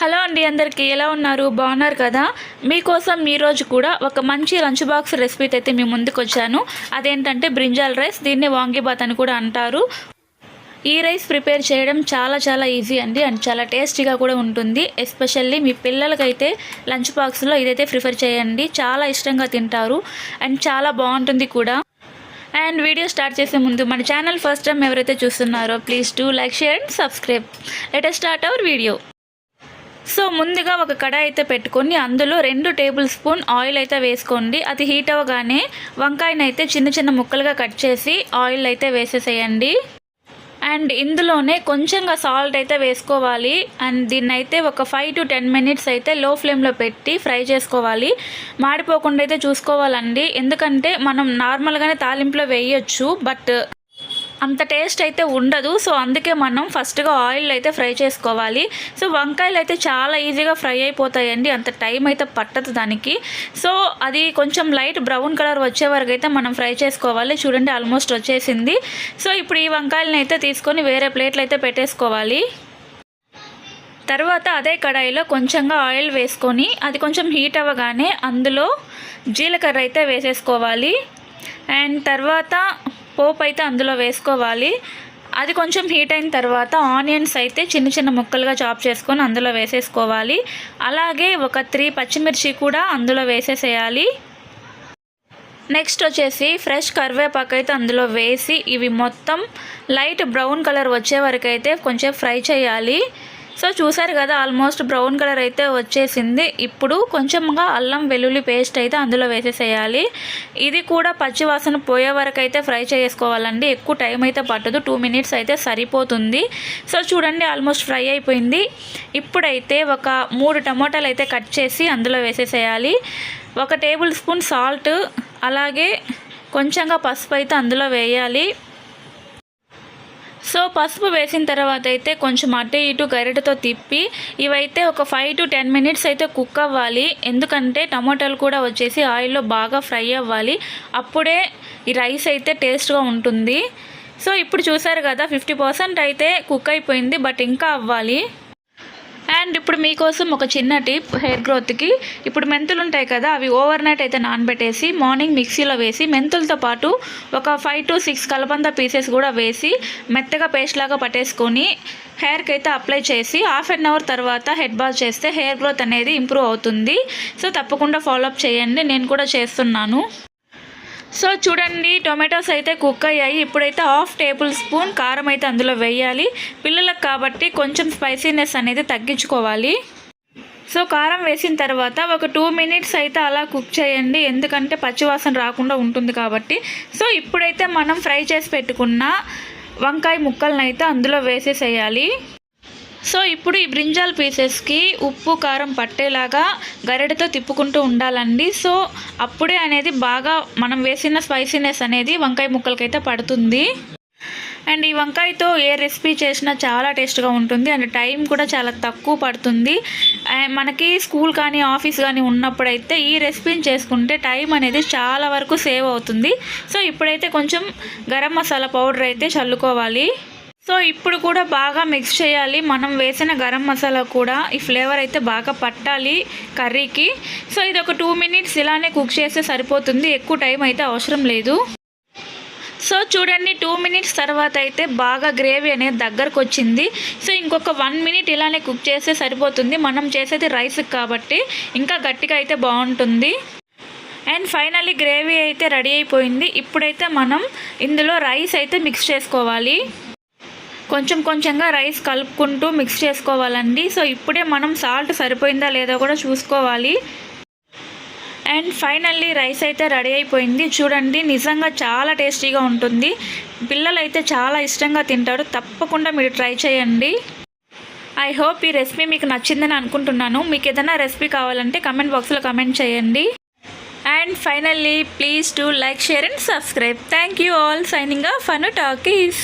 Hello అండి అందరికీ ఎలా ఉన్నారు? బాగున్నారు కదా? మీకోసం ఈరోజు కూడా ఒక మంచి లంచ్ బాక్స్ రెసిపీ అయితే మీ ముందుకు వచ్చాను అదేంటంటే బ్రింజాల్ రైస్ దీన్ని వాంగిబాత్ అని కూడా అంటారు. ఈ రైస్ ప్రిపేర్ చేయడం చాలా చాలా ఈజీ అండి అండ్ చాలా టేస్టీగా కూడా ఉంటుంది. ఎస్పెషల్లీ మీ పిల్లలకైతే లంచ్ బాక్స్లో ఇదైతే ప్రిఫర్ చేయండి. చాలా ఇష్టంగా తింటారు అండ్ చాలా బాగుంటుంది కూడా. అండ్ వీడియో స్టార్ట్ చేసే ముందు మన ఛానల్ ఫస్ట్ టైం ఎవరైతే చూస్తున్నారో please do like share and subscribe. Let's start our video so ముందుగా ఒక కడాయి అయితే పెట్టుకొని అందులో రెండు టేబుల్ స్పూన్ ఆయిల్ అయితే వేసుకోండి. అది హీట్ అవ్వగానే వంకాయని అయితే చిన్న చిన్న ముక్కలుగా కట్ చేసి ఆయిల్ అయితే వేసేసేయండి. అండ్ ఇందులోనే కొంచెంగా సాల్ట్ అయితే వేసుకోవాలి. అండ్ దీన్ని అయితే ఒక ఫైవ్ టు టెన్ మినిట్స్ అయితే లో ఫ్లేమ్లో పెట్టి ఫ్రై చేసుకోవాలి. మాడిపోకుండా అయితే చూసుకోవాలండి. ఎందుకంటే మనం నార్మల్గానే తాలింపులో వేయొచ్చు బట్ అంత టేస్ట్ అయితే ఉండదు. సో అందుకే మనం ఫస్ట్గా ఆయిల్ అయితే ఫ్రై చేసుకోవాలి. సో వంకాయలు అయితే చాలా ఈజీగా ఫ్రై అయిపోతాయండి. అంత టైం అయితే పట్టదు దానికి. సో అది కొంచెం లైట్ బ్రౌన్ కలర్ వచ్చే వరకు అయితే మనం ఫ్రై చేసుకోవాలి. చూడండి ఆల్మోస్ట్ వచ్చేసింది. సో ఇప్పుడు ఈ వంకాయలని అయితే తీసుకొని వేరే ప్లేట్లు అయితే పెట్టేసుకోవాలి. తర్వాత అదే కడాయిలో కొంచెంగా ఆయిల్ వేసుకొని అది కొంచెం హీట్ అవ్వగానే అందులో జీలకర్ర అయితే వేసేసుకోవాలి. అండ్ తర్వాత పోపు అయితే అందులో వేసుకోవాలి. అది కొంచెం హీట్ అయిన తర్వాత ఆనియన్స్ అయితే చిన్న చిన్న ముక్కలుగా చాప్ చేసుకొని అందులో వేసేసుకోవాలి. అలాగే ఒక త్రీ పచ్చిమిర్చి కూడా అందులో వేసేసేయాలి. నెక్స్ట్ వచ్చేసి ఫ్రెష్ కరివేపాకు అయితే అందులో వేసి ఇవి మొత్తం లైట్ బ్రౌన్ కలర్ వచ్చే వరకు అయితే కొంచెం ఫ్రై చేయాలి. సో చూసారు కదా ఆల్మోస్ట్ బ్రౌన్ కలర్ అయితే వచ్చేసింది. ఇప్పుడు కొంచెంగా అల్లం వెల్లుల్లి పేస్ట్ అయితే అందులో వేసేసేయాలి. ఇది కూడా పచ్చి వాసన పోయే వరకు అయితే ఫ్రై చేసుకోవాలండి. ఎక్కువ టైం అయితే పట్టదు టూ మినిట్స్ అయితే సరిపోతుంది. సో చూడండి ఆల్మోస్ట్ ఫ్రై అయిపోయింది. ఇప్పుడైతే ఒక మూడు టమోటాలు అయితే కట్ చేసి అందులో వేసేసేయాలి. ఒక టేబుల్ స్పూన్ సాల్ట్ అలాగే కొంచెంగా పసుపు అయితే అందులో వేయాలి. సో పసుపు వేసిన తర్వాత అయితే కొంచెం అటు ఇటు గరిటతో తిప్పి ఇవైతే ఒక ఫైవ్ టు టెన్ మినిట్స్ అయితే కుక్ అవ్వాలి. ఎందుకంటే టమాటాలు కూడా వచ్చేసి ఆయిల్లో బాగా ఫ్రై అవ్వాలి. అప్పుడే ఈ రైస్ అయితే టేస్ట్గా ఉంటుంది. సో ఇప్పుడు చూసారు కదా ఫిఫ్టీ పర్సెంట్ అయితే కుక్ అయిపోయింది బట్ ఇంకా అవ్వాలి. అండ్ ఇప్పుడు మీకోసం ఒక చిన్న టిప్ హెయిర్ గ్రోత్కి. ఇప్పుడు మెంతులు ఉంటాయి కదా అవి ఓవర్ నైట్ అయితే నానబెట్టేసి మార్నింగ్ మిక్సీలో వేసి మెంతులతో పాటు ఒక ఫైవ్ టు సిక్స్ కలబంద పీసెస్ కూడా వేసి మెత్తగా పేస్ట్ లాగా పట్టేసుకొని హెయిర్కి అయితే అప్లై చేసి హాఫ్ అన్ అవర్ తర్వాత హెడ్ బాత్ చేస్తే హెయిర్ గ్రోత్ అనేది ఇంప్రూవ్ అవుతుంది. సో తప్పకుండా ఫాలోఅప్ చేయండి. నేను కూడా చేస్తున్నాను. సో చూడండి టొమాటోస్ అయితే కుక్ అయ్యాయి. ఇప్పుడైతే హాఫ్ టేబుల్ స్పూన్ కారం అయితే అందులో వేయాలి. పిల్లలకు కాబట్టి కొంచెం స్పైసీనెస్ అనేది తగ్గించుకోవాలి. సో కారం వేసిన తర్వాత ఒక టూ మినిట్స్ అయితే అలా కుక్ చేయండి. ఎందుకంటే పచ్చివాసన రాకుండా ఉంటుంది కాబట్టి. సో ఇప్పుడైతే మనం ఫ్రై చేసి పెట్టుకున్న వంకాయ ముక్కలను అయితే అందులో వేసేసేయాలి. సో ఇప్పుడు ఈ బ్రింజాల్ పీసెస్కి ఉప్పు కారం పట్టేలాగా గరిటతో తిప్పుకుంటూ ఉండాలండి. సో అప్పుడే అనేది బాగా మనం వేసిన స్పైసీనెస్ అనేది వంకాయ ముక్కలకైతే పడుతుంది. అండ్ ఈ వంకాయతో ఏ రెసిపీ చేసినా చాలా టేస్ట్గా ఉంటుంది. అండ్ టైం కూడా చాలా తక్కువ పడుతుంది. అండ్ మనకి స్కూల్ కానీ ఆఫీస్ కానీ ఉన్నప్పుడైతే ఈ రెసిపీని చేసుకుంటే టైం అనేది చాలా వరకు సేవ్ అవుతుంది. సో ఇప్పుడైతే కొంచెం గరం మసాలా పౌడర్ అయితే చల్లుకోవాలి. సో ఇప్పుడు కూడా బాగా మిక్స్ చేయాలి. మనం వేసిన గరం మసాలా కూడా ఈ ఫ్లేవర్ అయితే బాగా పట్టాలి కర్రీకి. సో ఇది ఒక టూ మినిట్స్ ఇలానే కుక్ చేస్తే సరిపోతుంది. ఎక్కువ టైం అయితే అవసరం లేదు. సో చూడండి టూ మినిట్స్ తర్వాత అయితే బాగా గ్రేవీ అనేది దగ్గరకు వచ్చింది. సో ఇంకొక వన్ మినిట్ ఇలానే కుక్ చేస్తే సరిపోతుంది. మనం చేసేది రైస్ కాబట్టి ఇంకా గట్టిగా అయితే బాగుంటుంది. అండ్ ఫైనల్లీ గ్రేవీ అయితే రెడీ అయిపోయింది. ఇప్పుడైతే మనం ఇందులో రైస్ అయితే మిక్స్ చేసుకోవాలి. కొంచెం కొంచెంగా రైస్ కలుపుకుంటూ మిక్స్ చేసుకోవాలండి. సో ఇప్పుడే మనం సాల్ట్ సరిపోయిందా లేదో కూడా చూసుకోవాలి. అండ్ ఫైనల్లీ రైస్ అయితే రెడీ అయిపోయింది. చూడండి నిజంగా చాలా టేస్టీగా ఉంటుంది. పిల్లలు అయితే చాలా ఇష్టంగా తింటారు. తప్పకుండా మీరు ట్రై చేయండి. ఐ హోప్ ఈ రెసిపీ మీకు నచ్చిందని అనుకుంటున్నాను. మీకు ఏదైనా రెసిపీ కావాలంటే కమెంట్ బాక్స్లో కమెంట్ చేయండి. And finally please to like share and subscribe thank you all signing off Fun Talkies